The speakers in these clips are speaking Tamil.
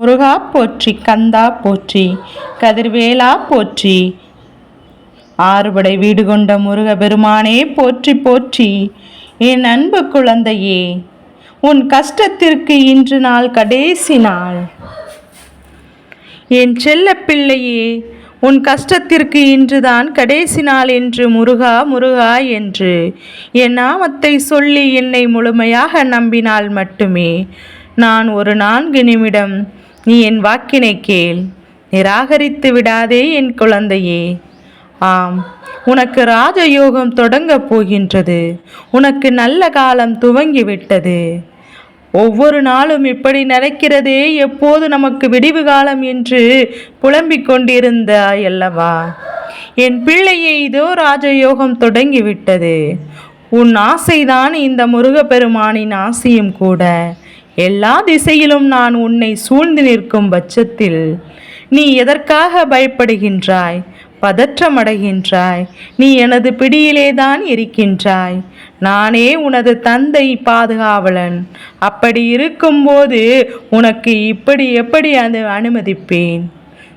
முருகா போற்றி கந்தா போற்றி கதிர்வேலா போற்றி. ஆறுபடை வீடு கொண்ட முருக பெருமானே போற்றி போற்றி. என் அன்பு குழந்தையே உன் கஷ்டத்திற்கு இன்று நாள் கடைசி நாள். என் செல்ல பிள்ளையே உன் கஷ்டத்திற்கு இன்றுதான் கடைசி நாள் என்று முருகா முருகா என்று. என் நாமத்தை சொல்லி என்னை முழுமையாக நம்பினால் மட்டுமே. நான் ஒரு நான்கு நிமிடம் நீ என் வாக்கினை கேள். நிராகரித்து விடாதே என் குழந்தையே. ஆம் உனக்கு ராஜயோகம் தொடங்கப் போகின்றது. உனக்கு நல்ல காலம் துவங்கிவிட்டது. ஒவ்வொரு நாளும் இப்படி நடக்கிறதே எப்போது நமக்கு விடிவு காலம் என்று புலம்பிக் கொண்டிருந்தாய் அல்லவா? என் பிள்ளையை இதோ ராஜயோகம் தொடங்கிவிட்டது. உன் ஆசைதான் இந்த முருகப்பெருமானின் ஆசையும் கூட. எல்லா திசையிலும் நான் உன்னை சூழ்ந்து நிற்கும் பட்சத்தில் நீ எதற்காக பயப்படுகின்றாய்? பதற்றமடைகின்றாய். நீ எனது பிடியிலேதான் இருக்கின்றாய். நானே உனது தந்தை பாதுகாவலன். அப்படி இருக்கும்போது உனக்கு இப்படி எப்படி அது அனுமதிப்பேன்?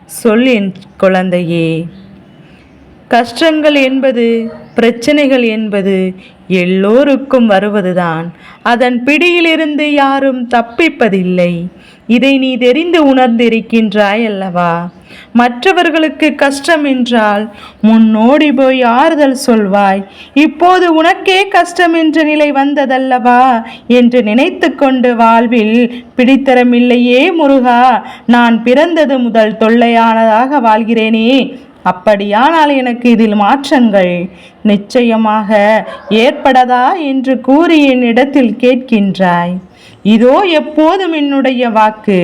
சொல் என் குழந்தையே. கஷ்டங்கள் என்பது பிரச்சனைகள் என்பது எல்லோருக்கும் வருவதுதான். அதன் பிடியிலிருந்து யாரும் தப்பிப்பதில்லை. இதை நீ தெரிந்து உணர்ந்திருக்கின்றாய் அல்லவா மற்றவர்களுக்கு கஷ்டம் என்றால் முன்னோடி போய் ஆறுதல் சொல்வாய். இப்போது உனக்கே கஷ்டம் என்ற நிலை வந்ததல்லவா? என்று நினைத்து கொண்டு வாழ்வில் பிடித்தரமில்லையே முருகா. நான் பிறந்தது முதல் தொல்லையானதாக வாழ்கிறேனே. அப்படியானால் எனக்கு இதில் மாற்றங்கள் நிச்சயமாக ஏற்படதா என்று கூறி என்னிடத்தில் கேட்கின்றாய். இதோ எப்போதும் என்னுடைய வாக்கு.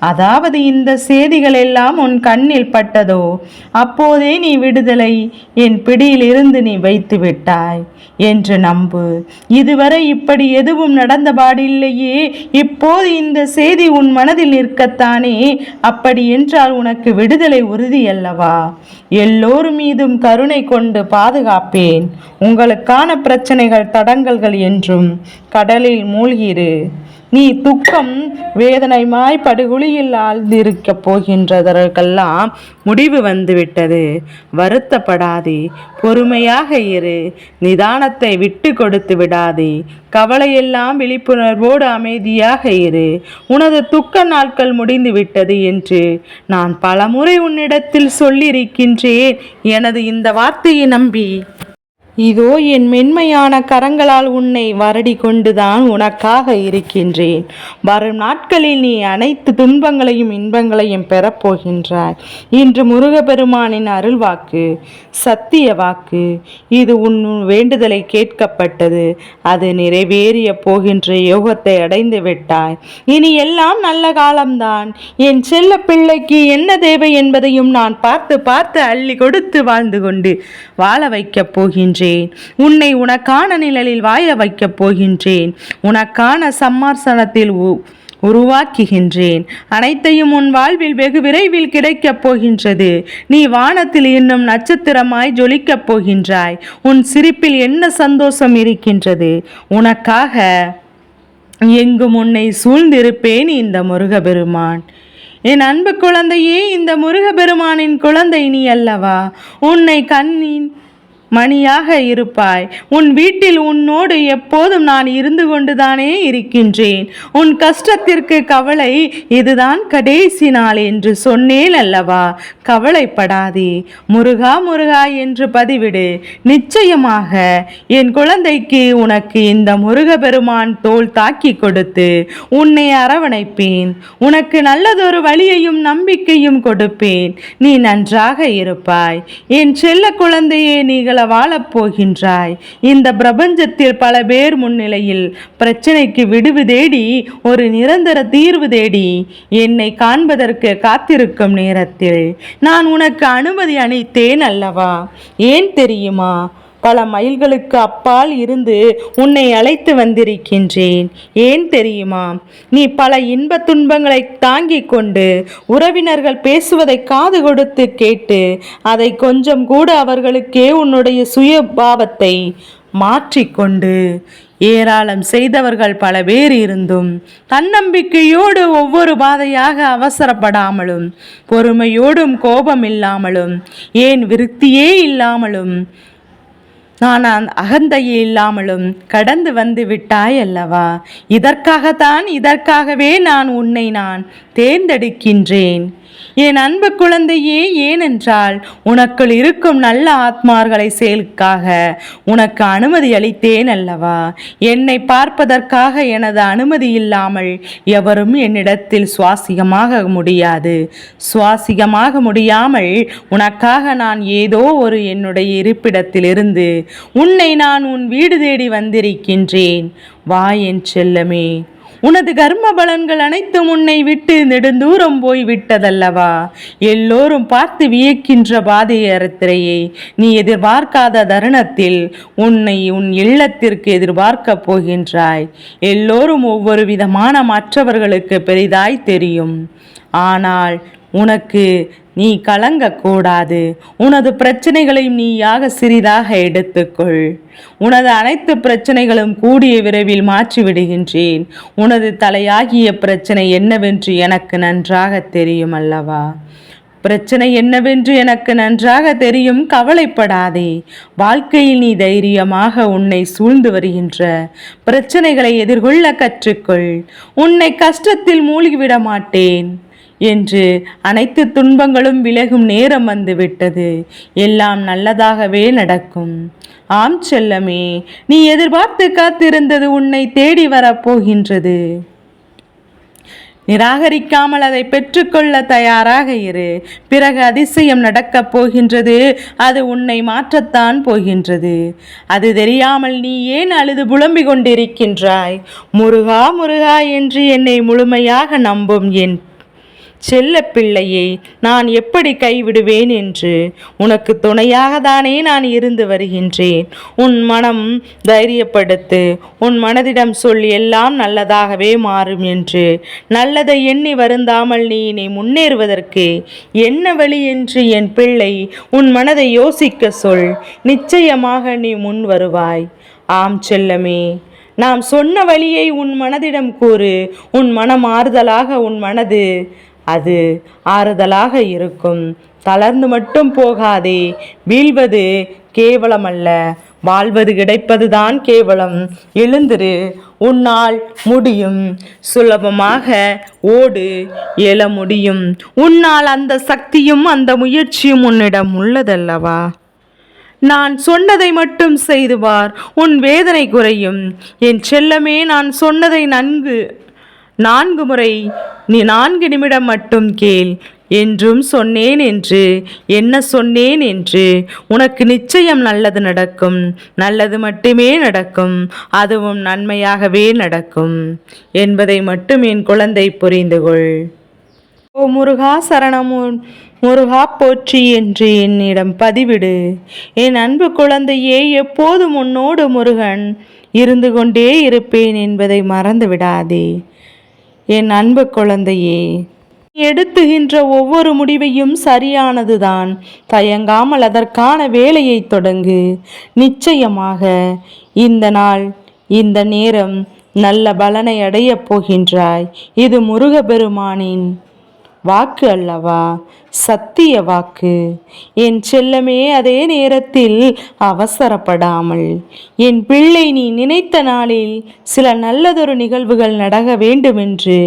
அதாவது இந்த சேதிகள் எல்லாம் உன் கண்ணில் பட்டதோ அப்போதே நீ விடுதலை என் பிடியிலிருந்து நீ வைத்து விட்டாய் என்று நம்பு. இதுவரை இப்படி எதுவும் நடந்தபாடில்லையே இப்போது இந்த செய்தி உன் மனதில் நிற்கத்தானே? அப்படி என்றால் உனக்கு விடுதலை உறுதி அல்லவா? எல்லோரும் மீதும் கருணை கொண்டு பாதுகாப்பேன். உங்களுக்கான பிரச்சனைகள் தடங்கல்கள் என்றும் கடலில் மூழ்கிரு நீ துக்கம் வேதனைமாய் படுகுழியில் ஆழ்ந்திருக்கப் போகின்றதற்கெல்லாம் முடிவு வந்துவிட்டது. வருத்தப்படாதே பொறுமையாக இரு. நிதானத்தை விட்டு கொடுத்து விடாதே. கவலையெல்லாம் விழிப்புணர்வோடு அமைதியாக இரு. உனது துக்க நாட்கள் முடிந்து விட்டது என்று நான் பலமுறை உன்னிடத்தில் சொல்லியிருக்கின்றேன். எனது இந்த வார்த்தையை நம்பி. இதோ என் மென்மையான கரங்களால் உன்னை வரடி கொண்டுதான் உனக்காக இருக்கின்றேன். வரும் நாட்களில் நீ அனைத்து துன்பங்களையும் இன்பங்களையும் பெறப்போகின்றாய் இன்று முருகப்பெருமானின் அருள் வாக்கு சத்திய வாக்கு. இது உன் வேண்டுதலை கேட்கப்பட்டது. அது நிறைவேறிய போகின்ற யோகத்தை அடைந்து விட்டாய். இனி எல்லாம் நல்ல காலம்தான். என் செல்ல பிள்ளைக்கு என்ன தேவை என்பதையும் நான் பார்த்து பார்த்து அள்ளி கொடுத்து வாழ்ந்து கொண்டு வாழ வைக்கப் போகின்றேன். உன்னை உனக்கான நிழலில் வாழ வைக்கப் போகின்றேன். உனக்கான சம்மார்சனத்தில் உருவாக்குகின்றேன். அனைத்தையும் உன் வாழ்வில் வெகு விரைவில் கிடைக்கப் போகின்றது. நீ வானத்தில் இன்னும் நட்சத்திரமாய் ஜொலிக்கப் போகின்றாய். உன் சிரிப்பில் என்ன சந்தோஷம் இருக்கின்றது? உனக்காக எங்கும் உன்னை சூழ்ந்திருப்பேன் இந்த முருகபெருமான். என் அன்பு குழந்தையே இந்த முருகபெருமானின் குழந்தை நீ அல்லவா? உன்னை கண்ணின் மணியாக இருப்பாய். உன் வீட்டில் உன்னோடு எப்போதும் நான் இருந்து கொண்டுதானே இருக்கின்றேன். உன் கஷ்டத்திற்கு கவலை இதுதான் கடைசி நாள் என்று சொன்னேன் அல்லவா? கவலைப்படாதே. முருகா முருகா என்று பதிவிடு. நிச்சயமாக என் குழந்தைக்கு உனக்கு இந்த முருகபெருமான் தோல் தாக்கி கொடுத்து உன்னை அரவணைப்பேன். உனக்கு நல்லதொரு வழியையும் நம்பிக்கையும் கொடுப்பேன். நீ நன்றாக இருப்பாய். என் செல்ல குழந்தையே நீங்கள் வாழப் போகின்றாய் இந்த பிரபஞ்சத்தில் பல பேர் முன்னிலையில் பிரச்சனைக்கு விடுவு தேடி ஒரு நிரந்தர தீர்வு தேடி என்னை காண்பதற்கு காத்திருக்கும் நேரத்தில் நான் உனக்கு அனுமதி அளித்தேன் அல்லவா? ஏன் தெரியுமா? பல மைல்களுக்கு அப்பால் இருந்து உன்னை அழைத்து வந்திருக்கின்றேன். ஏன் தெரியுமா? நீ பல இன்ப துன்பங்களை தாங்கிக் கொண்டு உறவினர்கள் பேசுவதை காது கொடுத்து கேட்டு அதை கொஞ்சம் கூட அவர்களுக்கே உன்னுடைய சுயபாவத்தை மாற்றிக்கொண்டு. ஏராளம் செய்தவர்கள் பல பேர் இருந்தும் தன்னம்பிக்கையோடு ஒவ்வொரு பாதையாக அவசரப்படாமலும் பொறுமையோடும் கோபம் இல்லாமலும் ஏன் விருத்தியே இல்லாமலும் நான் அந்த அகந்தையே இல்லாமலும் கடந்து வந்து விட்டாய் அல்லவா இதற்காகத்தான் இதற்காகவே நான் உன்னை நான் தேர்ந்தெடுக்கின்றேன். என் அன்பு குழந்தையே ஏனென்றால் உனக்குள் இருக்கும் நல்ல ஆத்மார்களை செயலுக்காக உனக்கு அனுமதி அளித்தேன் அல்லவா? என்னை பார்ப்பதற்காக எனது அனுமதி இல்லாமல் எவரும் என்னிடத்தில் சுவாசிகமாக முடியாது. சுவாசிகமாக முடியாமல் உனக்காக நான் ஏதோ ஒரு என்னுடைய இருப்பிடத்திலிருந்து உன்னை நான் உன் வீடு தேடி வந்திருக்கின்றேன். வா என் செல்லமே. உனது கர்ம பலன்கள் அனைத்தும் உன்னை விட்டு நெடுந்தூரம் போய் விட்டதல்லவா எல்லோரும் பார்த்து வியக்கின்ற பாதையத்திரையை நீ எதிர்பார்க்காத தருணத்தில் உன்னை உன் இல்லத்திற்கு எதிர்பார்க்கப் போகின்றாய். எல்லோரும் ஒவ்வொரு விதமான மற்றவர்களுக்கு பெரிதாய் தெரியும். ஆனால் உனக்கு நீ கலங்கக்கூடாது. உனது பிரச்சனைகளையும் நீயாக சிறிதாக எடுத்துக்கொள். உனது அனைத்து பிரச்சனைகளும் கூடிய விரைவில் மாற்றி விடுகின்றேன் உனது தலையாகிய பிரச்சனை என்னவென்று எனக்கு நன்றாக தெரியும் அல்லவா? பிரச்சனை என்னவென்று எனக்கு நன்றாக தெரியும். கவலைப்படாதே. வாழ்க்கையில் நீ தைரியமாக உன்னை சூழ்ந்து வருகின்ற பிரச்சனைகளை எதிர்கொள்ள கற்றுக்கொள். உன்னை கஷ்டத்தில் மூழ்கிவிட மாட்டேன். என்று அனைத்து துன்பங்களும் விலகும் நேரம் வந்துவிட்டது எல்லாம் நல்லதாகவே நடக்கும். ஆம் செல்லமே நீ எதிர்பார்த்து காத்திருந்தது உன்னை தேடி வரப்போகின்றது. நிராகரிக்காமல் அதை பெற்றுக்கொள்ள தயாராக இரு. பிறகு அதிசயம் நடக்கப் போகின்றது. அது உன்னை மாற்றத்தான் போகின்றது. அது தெரியாமல் நீ ஏன் அழுது புலம்பிக் கொண்டிருக்கின்றாய்? முருகா முருகா என்று என்னை முழுமையாக நம்பும் என் செல்ல பிள்ளையை நான் எப்படி கைவிடுவேன் என்று? உனக்கு துணையாக தானே நான் இருந்து வருகின்றேன். உன் மனம் தைரியப்படுத்து உன் மனதிடம் சொல் எல்லாம் நல்லதாகவே மாறும் என்று. நல்லதை எண்ணி வருந்தாமல் நீ இனி முன்னேறுவதற்கு என்ன வழி என்று என் பிள்ளை உன் மனதை யோசிக்க சொல். நிச்சயமாக நீ முன் வருவாய். ஆம் செல்லமே நாம் சொன்ன வழியை உன் மனதிடம் கூறு. உன் மனம் ஆறுதலாக உன் மனது அது ஆறுதலாக இருக்கும். தளர்ந்து மட்டும் போகாதே. வீழ்வது கேவலமல்ல. வாழ்வது கிடைப்பதுதான் கேவலம். எழுந்திரு. உன்னால் முடியும். சுலபமாக ஓடு. எழ முடியும். உன்னால் அந்த சக்தியும் அந்த முயற்சியும் உன்னிடம் உள்ளதல்லவா? நான் சொன்னதை மட்டும் செய்துவார். உன் வேதனை குறையும். என் செல்லமே நான் சொன்னதை நன்கு நான்கு முறை நீ நான்கு நிமிடம் மட்டும் கேள். என்றும் சொன்னேன் என்று என்ன சொன்னேன் என்று உனக்கு நிச்சயம் நல்லது நடக்கும். நல்லது மட்டுமே நடக்கும். அதுவும் நன்மையாகவே நடக்கும். என்பதை மட்டும் என் குழந்தை புரிந்து கொள். ஓ முருகா சரணமும் முருகா போற்றி என்று என்னிடம் பதிவிடு. என் அன்பு குழந்தையே எப்போதும் உன்னோடு முருகன் இருந்து கொண்டே இருப்பேன் என்பதை மறந்து விடாதே என் அன்பு குழந்தையே எடுத்துகின்ற ஒவ்வொரு முடிவையும் சரியானதுதான். தயங்காமல் அதற்கான வேலையை தொடங்கு. நிச்சயமாக இந்த நாள் இந்த நேரம் நல்ல பலனை அடையப் போகின்றாய். இது முருகபெருமானின் வாக்கு அல்லவா? சத்திய வாக்கு. என் செல்லமே அதே நேரத்தில் அவசரப்படாமல். என் பிள்ளை நீ நினைத்த நாளில் சில நல்லதொரு நிகழ்வுகள் நடக்க வேண்டுமென்று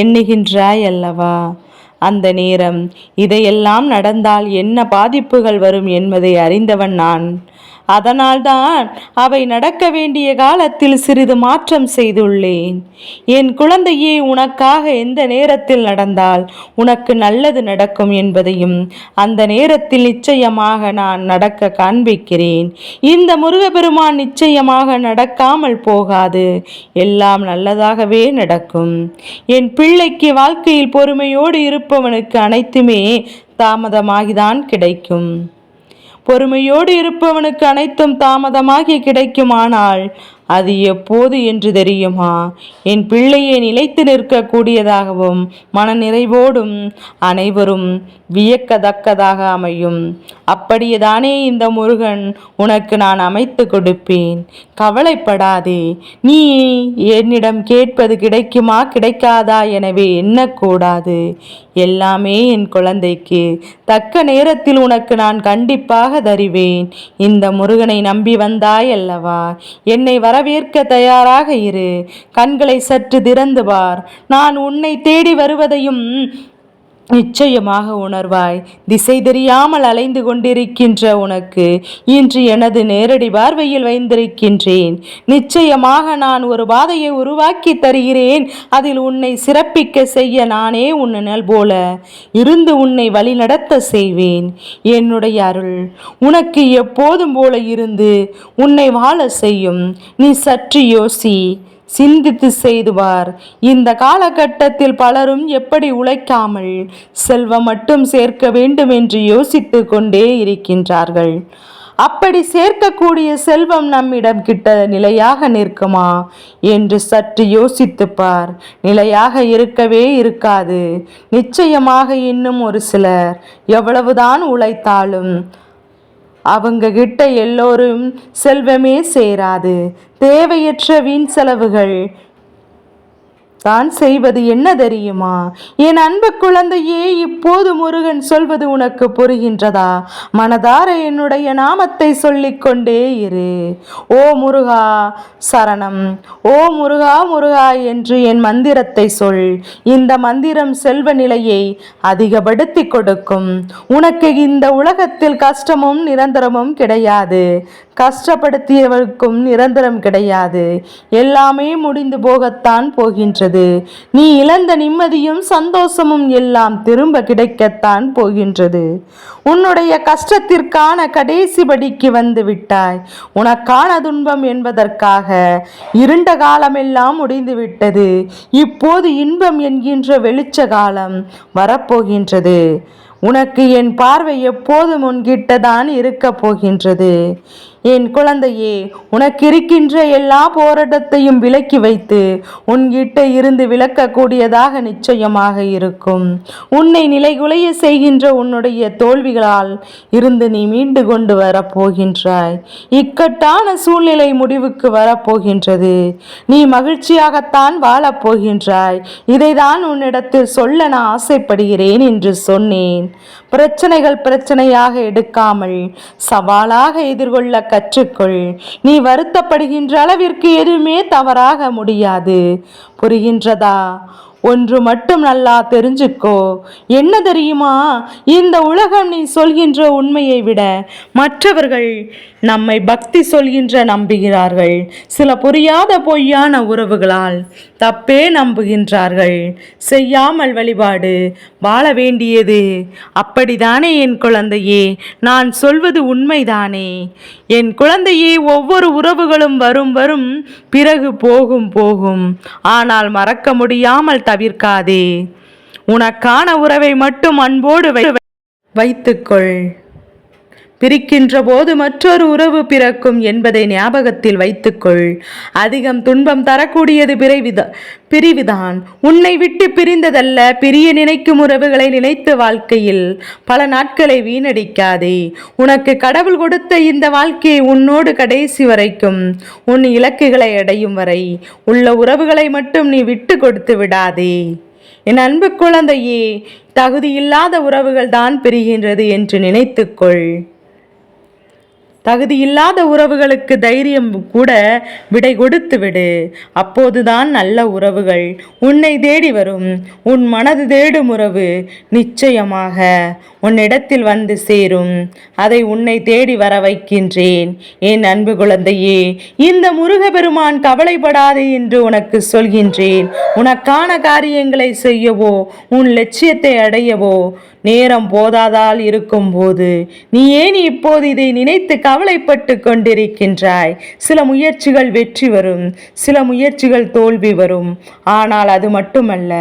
எண்ணுகின்றாய் அல்லவா? அந்த நேரம் இதையெல்லாம் நடந்தால் என்ன பாதிப்புகள் வரும் என்பதை அறிந்தவன் நான். அதனால்தான் அவை நடக்க வேண்டிய காலத்தில் சிறிது மாற்றம் செய்துள்ளேன். என் குழந்தையே உனக்காக எந்த நேரத்தில் நடந்தால் உனக்கு நல்லது நடக்கும் என்பதையும் அந்த நேரத்தில் நிச்சயமாக நான் நடக்க காண்பிக்கிறேன். இந்த முருகப்பெருமான் நிச்சயமாக நடக்காமல் போகாது. எல்லாம் நல்லதாகவே நடக்கும். என் பிள்ளைக்கு வாழ்க்கையில் பொறுமையோடு இருப்பவனுக்கு அனைத்துமே தாமதமாகிதான் கிடைக்கும். பொறுமையோடு இருப்பவனுக்கு அனைத்தும் தாமதமாகி கிடைக்குமானால் அது எப்போது என்று தெரியுமா? என் பிள்ளையை நிலைத்து நிற்கக்கூடியதாகவும் மனநிறைவோடும் அனைவரும் வியக்கத்தக்கதாக அமையும். அப்படியேதானே இந்த முருகன் உனக்கு நான் அமைத்து கொடுப்பேன். கவலைப்படாதே. நீ என்னிடம் கேட்பது கிடைக்குமா கிடைக்காதா எனவே எண்ணக்கூடாது. எல்லாமே என் குழந்தைக்கு. தக்க நேரத்தில் உனக்கு நான் கண்டிப்பாக தருவேன். இந்த முருகனை நம்பி வந்தாய் அல்லவா? என்னை வரவேற்க தயாராக இரு. கண்களை சற்று திறந்து பார். நான் உன்னை தேடி வருவதையும் நிச்சயமாக உணர்வாய். திசை தெரியாமல் அலைந்து கொண்டிருக்கின்ற உனக்கு இன்று எனது நேரடி பார்வையில் வைந்திருக்கின்றேன் நிச்சயமாக நான் ஒரு பாதையை உருவாக்கி தருகிறேன். அதில் உன்னை சிறப்பிக்க செய்ய நானே உன்னல் போல இருந்து உன்னை வழிநடத்த செய்வேன். என்னுடைய அருள் உனக்கு எப்போதும் போல இருந்து உன்னை வாழ செய்யும். நீ சற்று யோசி. சிந்தித்து செய்துவார். இந்த காலகட்டத்தில் பலரும் எப்படி உழைக்காமல் செல்வம் மட்டும் சேர்க்க வேண்டும் என்று யோசித்து கொண்டே இருக்கின்றார்கள். அப்படி சேர்க்கக்கூடிய செல்வம் நம்மிடம் கிட்ட நிலையாக நிற்குமா? என்று சற்று யோசித்துப்பார். நிலையாக இருக்கவே இருக்காது. நிச்சயமாக இன்னும் ஒரு சிலர். எவ்வளவுதான் உழைத்தாலும் அவங்க கிட்ட எல்லோரும் செல்வமே சேராது. தேவையற்ற வீண் செலவுகள் தான் செய்வது என்ன தெரியுமா? என் அன்பு குழந்தையே இப்போது முருகன் சொல்வது உனக்கு புரிகின்றதா? மனதார என்னுடைய நாமத்தை சொல்லிக்கொண்டே இரு. ஓ முருகா சரணம். ஓ முருகா முருகா என்று என் மந்திரத்தை சொல். இந்த மந்திரம் செல்வ நிலையை அதிகப்படுத்தி கொடுக்கும். உனக்கு இந்த உலகத்தில் கஷ்டமும் நிரந்தரமும் கிடையாது. கஷ்டப்படுத்தியவருக்கும் நிரந்தரம் கிடையாது. எல்லாமே முடிந்து போகத்தான் போகின்றது. நீ இழந்த நிம்மதியும் சந்தோஷமும் எல்லாம் திரும்ப கிடைக்கத்தான் போகின்றது. உன்னுடைய கஷ்டத்திற்கான கடைசி படிக்கு வந்து விட்டாய். உனக்கான துன்பம் என்பதற்காக இருண்ட காலமெல்லாம் முடிந்துவிட்டது இப்போது இன்பம் என்கின்ற வெளிச்ச காலம் வரப்போகின்றது. உனக்கு என் பார்வை எப்போதும் உன்கிட்டதான் இருக்கப் போகின்றது. என் குழந்தையே உனக்கு இருக்கின்ற எல்லா போராட்டத்தையும் விலக்கி வைத்து உன்கிட்ட இருந்து விளக்கக்கூடியதாக நிச்சயமாக இருக்கும். உன்னை நிலைகுலைய செய்கின்ற உன்னுடைய தோல்விகளால் இருந்து நீ மீண்டு கொண்டு வரப்போகின்றாய். இக்கட்டான சூழ்நிலை முடிவுக்கு வரப்போகின்றது. நீ மகிழ்ச்சியாகத்தான் வாழப்போகின்றாய். இதைதான் உன்னிடத்தில் சொல்ல நான் ஆசைப்படுகிறேன் என்று சொன்னேன். பிரச்சனைகள் பிரச்சனையாக எடுக்காமல் சவாலாக எதிர்கொள்ள கற்றுக்கொள். நீ வருத்தப்படுகின்ற அளவிற்கு எதுவுமே தவறாக முடியாது. புரிகின்றதா? ஒன்று மட்டும் நல்லா தெரிஞ்சுக்கோ. என்ன தெரியுமா? இந்த உலகம் நீ சொல்கின்ற உண்மையை விட மற்றவர்கள் நம்மை பக்தி சொல்கின்ற நம்புகிறார்கள். சில புரியாத பொய்யான உறவுகளால் தப்பே நம்புகின்றார்கள். செய்யாமல் வழிபாடு வாழ வேண்டியது. அப்படிதானே என் குழந்தையே நான் சொல்வது உண்மைதானே. என் குழந்தையே ஒவ்வொரு உறவுகளும் வரும் வரும் பிறகு போகும் போகும். ஆனால் மறக்க முடியாமல் தவிர்க்காதே. உனக்கான உறவை மட்டும் அன்போடு வை வைத்துக்கொள். பிரிக்கின்ற போது மற்றொரு உறவு பிறக்கும் என்பதை ஞாபகத்தில் வைத்துக்கொள். அதிகம் துன்பம் தரக்கூடியது பிரிவித பிரிவுதான். உன்னை விட்டு பிரிந்ததல்ல பிரிய நினைக்கும் உறவுகளை நினைத்த வாழ்க்கையில் பல நாட்களை வீணடிக்காதே. உனக்கு கடவுள் கொடுத்த இந்த வாழ்க்கையை உன்னோடு கடைசி வரைக்கும் உன் இலக்குகளை அடையும் வரை உள்ள உறவுகளை மட்டும் நீ விட்டு கொடுத்து விடாதே. என் அன்பு குழந்தையே தகுதியில்லாத உறவுகள் தான் பிரிகின்றது என்று நினைத்துக்கொள். தகுதியில்லாத உறவுகளுக்கு தைரியம் கூட விடை கொடுத்து விடு. அப்போதுதான் நல்ல உறவுகள் உன்னை தேடி வரும். உன் மனது தேடும் உறவு நிச்சயமாக உன்னிடத்தில் வந்து சேரும். அதை உன்னை தேடி வர வைக்கின்றேன். என் அன்பு குழந்தையே இந்த முருகபெருமான் கவலைப்படாதே என்று உனக்கு சொல்கின்றேன். உனக்கான காரியங்களை செய்யவோ உன் லட்சியத்தை அடையவோ நேரம் போதாதால் இருக்கும்போது நீ ஏன் இப்போது இதை நினைத்து கவலைப்பட்டு கொண்டிருக்கின்றாய் சில முயற்சிகள் வெற்றி வரும் சில முயற்சிகள் தோல்வி வரும். ஆனால் அது மட்டுமல்ல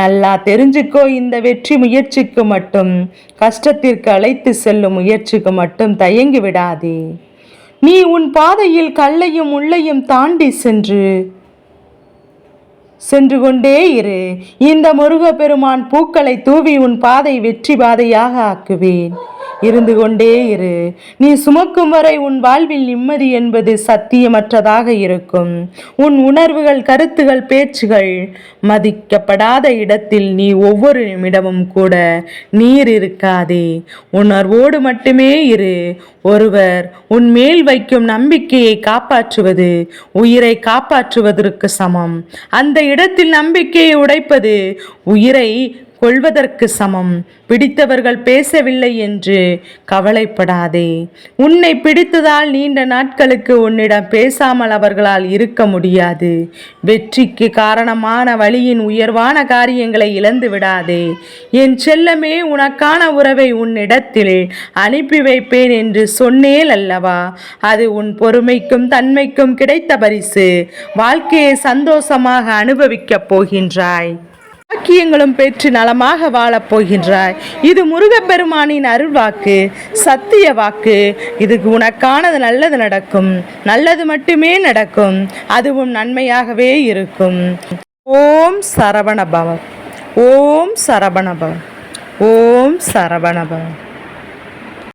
நல்லா தெரிஞ்சுக்கோ இந்த வெற்றி முயற்சிக்கு மட்டும் கஷ்டத்திற்கு அழைத்து செல்லும் முயற்சிக்கு மட்டும் தயங்கி விடாதே. நீ உன் பாதையில் கல்லையும் உள்ளையும் தாண்டி சென்று சென்று கொண்டே இரு. இந்த முருகப்பெருமான் பூக்களை தூவி உன் பாதை வெற்றி பாதையாக ஆக்குவேன். இருந்து கொண்டே இரு. நீ சுமக்கும் வரை உன் வாழ்வில் நிம்மதி என்பது சத்தியமற்றதாக இருக்கும். உன் உணர்வுகள் கருத்துகள் பேச்சுகள் மதிக்கப்படாத இடத்தில் நீ ஒவ்வொரு நிமிடமும் கூட நீர் இருக்காதே. உணர்வோடு மட்டுமே இரு. ஒருவர் உன் மேல் வைக்கும் நம்பிக்கையை காப்பாற்றுவது உயிரை காப்பாற்றுவதற்கு சமம். அந்த இடத்தில் நம்பிக்கையை உடைப்பது உயிரை கொள்வதற்கு சமம். பிடித்தவர்கள் பேசவில்லை என்று கவலைப்படாதே. உன்னை பிடித்ததால் நீண்ட நாட்களுக்கு உன்னிடம் பேசாமல் அவர்களால் இருக்க முடியாது. வெற்றிக்கு காரணமான வழியின் உயர்வான காரியங்களை இழந்து விடாதே. என் செல்லமே உனக்கான உறவை உன்னிடத்தில் அனுப்பி வைப்பேன் என்று சொன்னேல் அல்லவா? அது உன் பொறுமைக்கும் தன்மைக்கும் கிடைத்த பரிசு. வாழ்க்கையை சந்தோஷமாக அனுபவிக்கப் போகின்றாய். வாக்கியங்களும் பெற்று நலமாக வாழப் போகின்றாய். இது முருகப்பெருமானின் அருள்வாக்கு சத்திய வாக்கு. இதுக்கு உனக்கானது நல்லது நடக்கும். நல்லது மட்டுமே நடக்கும். அதுவும் நன்மையாகவே இருக்கும். ஓம் சரவணபவம் ஓம் சரவணபவம் ஓம் சரவணபவம்